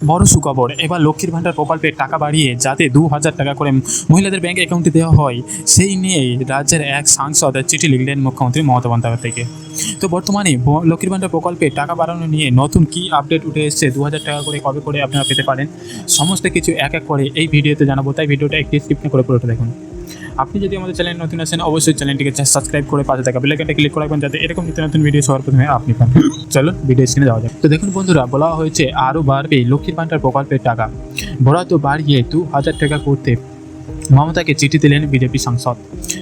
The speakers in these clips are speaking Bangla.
বড় সুখবর। এবার লক্ষ্মীর ভাণ্ডার প্রকল্পের টাকা বাড়িয়ে যাতে দু হাজার টাকা করে মহিলাদের ব্যাংক অ্যাকাউন্টে দেওয়া হয়, সেই নিয়ে রাজ্যের এক সাংসদ চিঠি লিখলেন মুখ্যমন্ত্রী মমতা বন্দ্যোপাধ্যায়কে তো বর্তমানে লক্ষ্মীর ভাণ্ডার প্রকল্পে টাকা বাড়ানো নিয়ে নতুন কি আপডেট উঠে এসেছে দু হাজার টাকা করে কবে করে আপনারা পেতে পারেন? সমস্ত কিছু এক এক করে এই ভিডিওতে জানাব, তাই ভিডিওটা একটি স্কিপ না করে পুরোটা দেখুন। আপনি যদি আমাদের চ্যানেল নতুন আছেন, অবশ্যই চ্যানেলটিকে সাবস্ক্রাইব করে পাশে থাকা বেলাইকনটা ক্লিক করে রাখবেন যাতে এরকম নিত্য নতুন ভিডিও সবার প্রথমে আপনি পান। চলো ভিডিও স্ক্রিনে যাওয়া যাক। তো দেখুন বন্ধুরা, বলা হয়েছে আরও বাড়বে লক্ষ্মীর ভাণ্ডার প্রকল্পের টাকা। বরাদ্দ বাড়িয়ে দু হাজার টাকা করতে মমতাকে চিঠি দিলেন বিজেপি সাংসদ।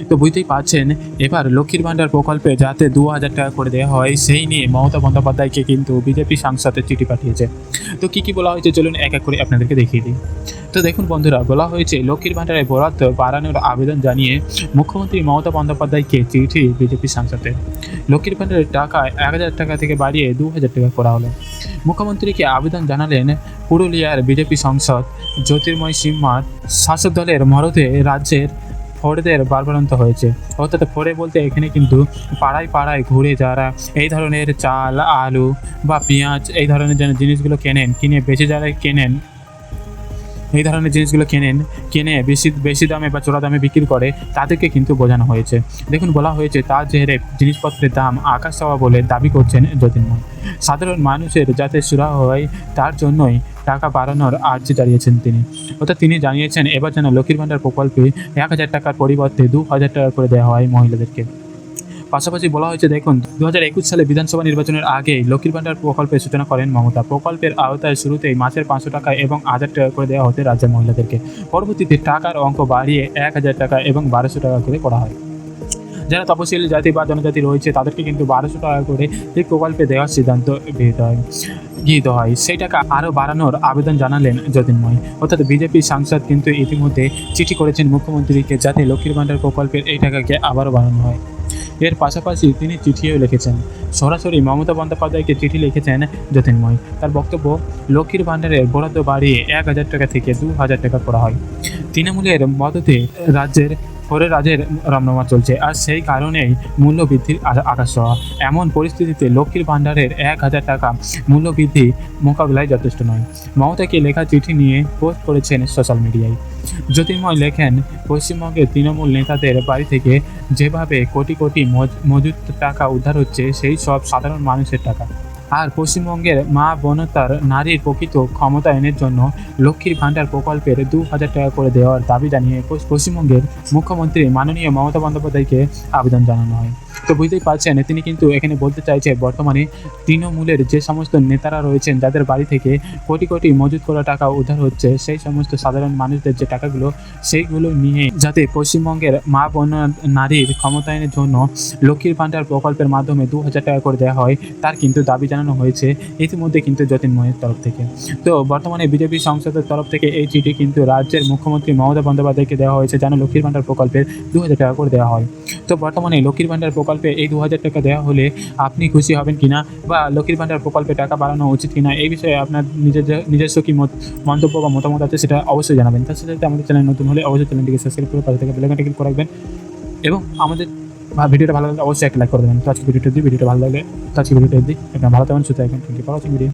তো বুঝতেই পারছেন, এবার লক্ষ্মীর ভাণ্ডার প্রকল্পে যাতে দু হাজার টাকা করে দেওয়া হয়, সেই নিয়ে মমতা বন্দ্যোপাধ্যায়কে কিন্তু বিজেপি সাংসদের চিঠি পাঠিয়েছে। তো কী কী বলা হয়েছে চলুন এক এক করে আপনাদেরকে দেখিয়ে দিই। তো দেখুন বন্ধুরা, বলা হয়েছে লক্ষ্মীর ভাণ্ডারের বরাদ্দ বাড়ানোর আবেদন জানিয়ে মুখ্যমন্ত্রী মমতা বন্দ্যোপাধ্যায়কে চিঠি বিজেপি সাংসদের। লক্ষ্মীর ভাণ্ডারের টাকা এক হাজার টাকা থেকে বাড়িয়ে দু হাজার টাকা করা হলো। মুখ্যমন্ত্রীকে আবেদন জানালেন পুরুলিয়ার বিজেপি সাংসদ জ্যোতির্ময় সিংমার শাসক দলের মরদে রাজ্যের ফোরদের বারবারন্ত হয়েছে। অর্থাৎ ফোরে বলতে এখানে কিন্তু পাড়ায় পাড়ায় ঘুরে যারা এই ধরনের চাল, আলু বা পেঁয়াজ এই ধরনের যেন জিনিসগুলো কেনেন, কিনে বেঁচে যারা কেনেন এই ধরনের জিনিসগুলো কেনেন, কিনে বেশি বেশি দামে বা চোরা দামে বিক্রি করে, তাদেরকে কিন্তু বোঝানো হয়েছে। দেখুন, বলা হয়েছে, তার জেরে জিনিসপত্রের দাম আকাশ চাওয়া বলে দাবি করছেন জ্যোতির্ময় সাধারণ মানুষের যাতে সুরাহ হয়, তার জন্যই টাকা বাড়ানোর আর্জি জানিয়েছেন তিনি। অর্থাৎ তিনি জানিয়েছেন, এবার যেন লক্ষ্মীর ভাণ্ডার প্রকল্পে এক হাজার টাকার পরিবর্তে দু হাজার টাকা করে দেওয়া হয় মহিলাদেরকে। পাশাপাশি বলা হয়েছে, দেখুন দু হাজার একুশ সালে বিধানসভা নির্বাচনের আগে লক্ষ্মীর ভাণ্ডার প্রকল্পের সূচনা করেন মমতা। প্রকল্পের আওতায় শুরুতেই মাসের পাঁচশো টাকা এবং হাজার টাকা করে দেওয়া হতে রাজ্যের মহিলাদেরকে। পরবর্তীতে টাকার অঙ্ক বাড়িয়ে এক হাজার টাকা এবং বারোশো টাকা করে করা হয়। যারা তপশিলি জাতি বা জনজাতি রয়েছে, তাদেরকে কিন্তু বারোশো টাকা করে এই প্রকল্পে দেওয়ার সিদ্ধান্ত গৃহীত হয়। গৃহীত হয়। সেই টাকা আরও বাড়ানোর আবেদন জানালেন জ্যোতির্ময় অর্থাৎ বিজেপি সাংসদ কিন্তু ইতিমধ্যে চিঠি করেছেন মুখ্যমন্ত্রীকে, যাতে লক্ষ্মীর ভাণ্ডার প্রকল্পের এই টাকাকে আবারও বাড়ানো হয়। এর পাশাপাশি তিনি চিঠিও লিখেছেন। সরাসরি মমতা বন্দ্যোপাধ্যায়কে চিঠি লিখেছেন জ্যোতির্ময় তার বক্তব্য, লক্ষ্মীর ভাণ্ডারের বরাদ্দ বাড়িয়ে এক হাজার টাকা থেকে দু হাজার টাকা করা হয়। তৃণমূলের মদতে রাজ্যের ফলে রাজের রমরমা চলছে আর সেই কারণেই মূল্য বৃদ্ধির আকাশ। এমন পরিস্থিতিতে লক্ষ্মীর ভাণ্ডারের এক হাজার টাকা মূল্য বৃদ্ধি মোকাবিলায় যথেষ্ট নয়। মমতাকে লেখা চিঠি নিয়ে পোস্ট করেছেন সোশ্যাল মিডিয়ায় জ্যোতির্ময় লেখেন, পশ্চিমবঙ্গের তৃণমূল নেতাদের বাড়ি থেকে যেভাবে কোটি কোটি মজ- মজুত টাকা উদ্ধার হচ্ছে, সেই সব সাধারণ মানুষের টাকা। আর পশ্চিমবঙ্গের মা বনতার নারীর প্রকৃত ক্ষমতায়নের জন্য লক্ষ্মীর ভাণ্ডার প্রকল্পের দু হাজার টাকা করে দেওয়ার দাবি জানিয়ে পশ্চ- পশ্চিমবঙ্গের মুখ্যমন্ত্রী মাননীয় মমতা বন্দ্যোপাধ্যায়কে আবেদন জানানো হয়। তো বুঝতেই পারছেন, তিনি কিন্তু এখানে বলতে চাইছে, বর্তমানে তৃণমূলের যে সমস্ত নেতারা রয়েছেন, যাদের বাড়ি থেকে কোটি কোটি মজুত করা টাকা উদ্ধার হচ্ছে, সেই সমস্ত সাধারণ মানুষদের যে টাকাগুলো, সেইগুলো নিয়ে যাতে পশ্চিমবঙ্গের মা বোন নারীর ক্ষমতায়নের জন্য লক্ষ্মীর ভাণ্ডার প্রকল্পের মাধ্যমে দু হাজার টাকা করে দেওয়া হয়, তার কিন্তু দাবি জানানো হয়েছে। ইতিমধ্যে কিন্তু জ্যোতির্ময়ের তরফ থেকে। তো বর্তমানে বিজেপি সংসদের তরফ থেকে এই চিঠি কিন্তু রাজ্যের মুখ্যমন্ত্রী মমতা বন্দ্যোপাধ্যায়কে দেওয়া হয়েছে, যেন লক্ষ্মীর ভাণ্ডার প্রকল্পের দু হাজার টাকা করে দেওয়া হয়। তো বর্তমানে লক্ষ্মীর ভাণ্ডার প্রকল্পে এই দু হাজার টাকা দেওয়া হলে আপনি খুশি হবেন কিনা বা লক্ষ্মীর ভাণ্ডার প্রকল্পে টাকা বাড়ানো উচিত কিনা, এই বিষয়ে আপনার নিজের নিজস্ব কি মত মন্তব্য বা মতামত আছে সেটা অবশ্যই জানাবেন। তার সাথে আমাদের চ্যানেল নতুন হলে অবশ্যই চ্যানেলটিকে সাবস্ক্রাইব করে পাশে থেকে বেলাইকনটা ক্লিক রাখবেন এবং আমাদের ভিডিওটা ভালো লাগলে অবশ্যই একটা লাইক করে দেবেন। তো আজকে ভিডিওটা দিই ভিডিওটা ভালো লাগলে তো আজকে ভিডিওটা দিই আপনার ভালো থাকবেন, সুস্থ থাকবেন। Thank you for video